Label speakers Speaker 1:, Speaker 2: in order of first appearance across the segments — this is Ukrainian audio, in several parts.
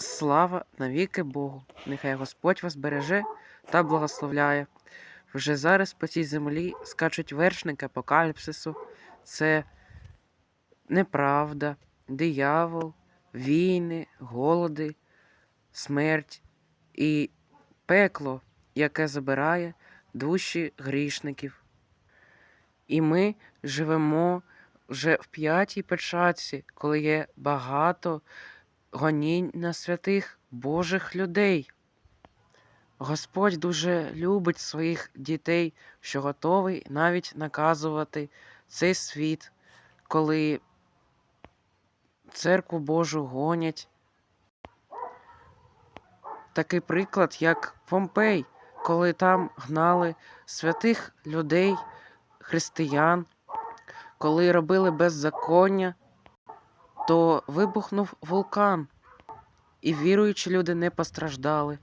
Speaker 1: Слава навіки Богу! Нехай Господь вас береже та благословляє. Вже зараз по цій землі скачуть вершники апокаліпсису. Це неправда, диявол, війни, голоди, смерть і пекло, яке забирає душі грішників. І ми живемо вже в п'ятій печатці, коли є багато гонінь на святих Божих людей. Господь дуже любить своїх дітей, що готовий навіть наказувати цей світ, коли церкву Божу гонять. Такий приклад, як Помпей, коли там гнали святих людей, християн, коли робили беззаконня, то вибухнув вулкан, і віруючі люди не постраждали.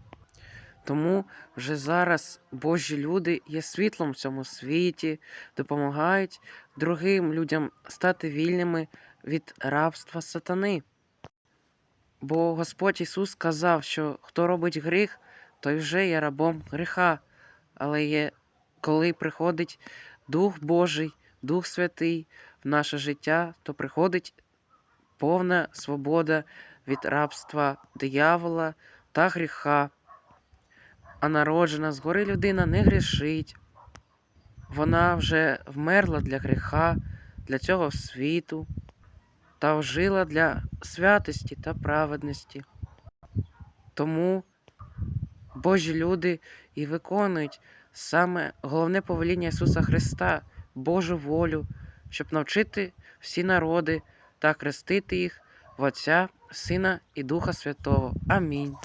Speaker 1: Тому вже зараз Божі люди є світлом в цьому світі, допомагають другим людям стати вільними від рабства сатани. Бо Господь Ісус сказав, що хто робить гріх, той вже є рабом гріха. Але є, коли приходить Дух Божий, Дух Святий в наше життя, то приходить повна свобода від рабства диявола та гріха. А народжена згори людина не грішить. Вона вже вмерла для гріха, для цього світу та ожила для святості та праведності. Тому Божі люди і виконують саме головне повеління Ісуса Христа, Божу волю, щоб навчити всі народи та хрестити їх в Отця, Сина і Духа Святого. Амінь.